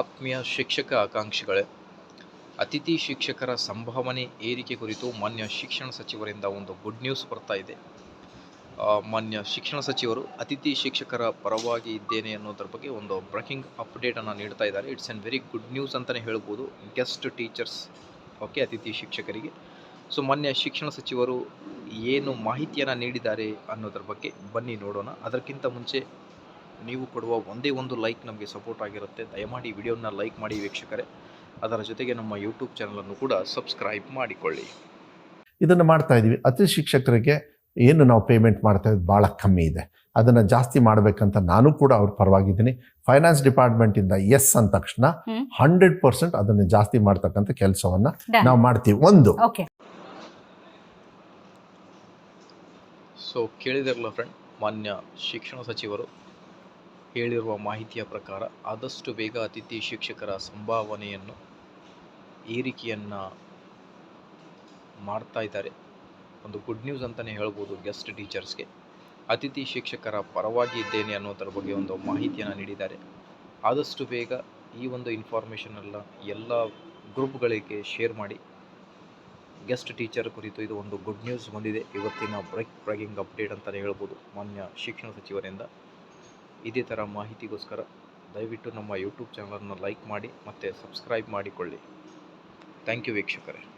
ಆತ್ಮೀಯ ಶಿಕ್ಷಕ ಆಕಾಂಕ್ಷಿಗಳೇ, ಅತಿಥಿ ಶಿಕ್ಷಕರ ಸಂಭಾವನೆ ಏರಿಕೆ ಕುರಿತು ಮಾನ್ಯ ಶಿಕ್ಷಣ ಸಚಿವರಿಂದ ಒಂದು ಗುಡ್ ನ್ಯೂಸ್ ಬರ್ತಾ ಇದೆ. ಮಾನ್ಯ ಶಿಕ್ಷಣ ಸಚಿವರು ಅತಿಥಿ ಶಿಕ್ಷಕರ ಪರವಾಗಿ ಇದ್ದೇನೆ ಅನ್ನೋದ್ರ ಬಗ್ಗೆ ಒಂದು ಬ್ರೇಕಿಂಗ್ ಅಪ್ಡೇಟನ್ನು ನೀಡ್ತಾ ಇದ್ದಾರೆ. It's an very good news ಅಂತಲೇ ಹೇಳ್ಬೋದು ಗೆಸ್ಟ್ ಟೀಚರ್ಸ್ ಓಕೆ ಅತಿಥಿ ಶಿಕ್ಷಕರಿಗೆ. ಸೊ ಮಾನ್ಯ ಶಿಕ್ಷಣ ಸಚಿವರು ಏನು ಮಾಹಿತಿಯನ್ನು ನೀಡಿದ್ದಾರೆ ಅನ್ನೋದ್ರ ಬಗ್ಗೆ ಬನ್ನಿ ನೋಡೋಣ. ಅದಕ್ಕಿಂತ ಮುಂಚೆ ನೀವು ಕೊಡುವ ಒಂದೇ ಒಂದು ಲೈಕ್ ನಮಗೆ ಸಪೋರ್ಟ್ ಆಗಿರುತ್ತೆ. ದಯಮಾಡಿ ವಿಡಿಯೋನ ಲೈಕ್ ಮಾಡಿ ವೀಕ್ಷಕರೇ. ಅದರ ಜೊತೆಗೆ ನಮ್ಮ ಯೂಟ್ಯೂಬ್ ಚಾನಲನ್ನು ಕೂಡ ಸಬ್ಸ್ಕ್ರೈಬ್ ಮಾಡಿಕೊಳ್ಳಿ. ಇದನ್ನು ಮಾಡ್ತಾ ಇದ್ದೀವಿ. ಅತಿ ಶಿಕ್ಷಕರಿಗೆ ಏನು ನಾವು ಪೇಮೆಂಟ್ ಮಾಡ್ತಾ ಇದ್ದು ಭಾಳ ಕಮ್ಮಿ ಇದೆ. ಅದನ್ನು ಜಾಸ್ತಿ ಮಾಡಬೇಕಂತ ನಾನು ಕೂಡ ಅವ್ರ ಪರವಾಗಿದ್ದೀನಿ. ಫೈನಾನ್ಸ್ ಡಿಪಾರ್ಟ್ಮೆಂಟ್ ಇಂದ ಎಸ್ ಅಂದ ತಕ್ಷಣ. ಹಂಡ್ರೆಡ್ ಪರ್ಸೆಂಟ್ ಅದನ್ನು ಜಾಸ್ತಿ ಮಾಡ್ತಕ್ಕಂಥ ಕೆಲಸವನ್ನ. ನಾವು ಮಾಡ್ತೀವಿ. ಒಂದು. ಓಕೆ ಸೊ ಕೇಳಿದಿರಲ್ಲ ಫ್ರೆಂಡ್ ಮಾನ್ಯ ಶಿಕ್ಷಣ ಸಚಿವರು. ಹೇಳಿರುವ ಮಾಹಿತಿಯ ಪ್ರಕಾರ ಆದಷ್ಟು ಬೇಗ ಅತಿಥಿ ಶಿಕ್ಷಕರ ಸಂಭಾವನೆಯನ್ನು ಏರಿಕೆಯನ್ನು ಮಾಡ್ತಾ ಇದ್ದಾರೆ. ಒಂದು ಗುಡ್ ನ್ಯೂಸ್ ಅಂತಲೇ ಹೇಳ್ಬೋದು ಗೆಸ್ಟ್ ಟೀಚರ್ಸ್ಗೆ ಅತಿಥಿ ಶಿಕ್ಷಕರ ಪರವಾಗಿ ಇದ್ದೇನೆ ಅನ್ನೋದರ ಬಗ್ಗೆ ಒಂದು ಮಾಹಿತಿಯನ್ನು ನೀಡಿದ್ದಾರೆ. ಆದಷ್ಟು ಬೇಗ ಈ ಒಂದು ಇನ್ಫಾರ್ಮೇಷನ್ ಎಲ್ಲ ಎಲ್ಲ ಗ್ರೂಪ್ಗಳಿಗೆ ಶೇರ್ ಮಾಡಿ. ಗೆಸ್ಟ್ ಟೀಚರ್ ಕುರಿತು ಇದು ಒಂದು ಗುಡ್ ನ್ಯೂಸ್ ಬಂದಿದೆ. ಇವತ್ತಿನ ಬ್ರೇಕ್ ಬ್ರೇಕಿಂಗ್ ಅಪ್ಡೇಟ್ ಅಂತಲೇ ಹೇಳ್ಬೋದು ಮಾನ್ಯ ಶಿಕ್ಷಣ ಸಚಿವರಿಂದ. ಇದೇ ಥರ ಮಾಹಿತಿಗೋಸ್ಕರ ದಯವಿಟ್ಟು ನಮ್ಮ ಯೂಟ್ಯೂಬ್ ಚಾನಲನ್ನು ಲೈಕ್ ಮಾಡಿ ಮತ್ತು ಸಬ್ಸ್ಕ್ರೈಬ್ ಮಾಡಿಕೊಳ್ಳಿ. ಥ್ಯಾಂಕ್ ಯು ವೀಕ್ಷಕರೇ.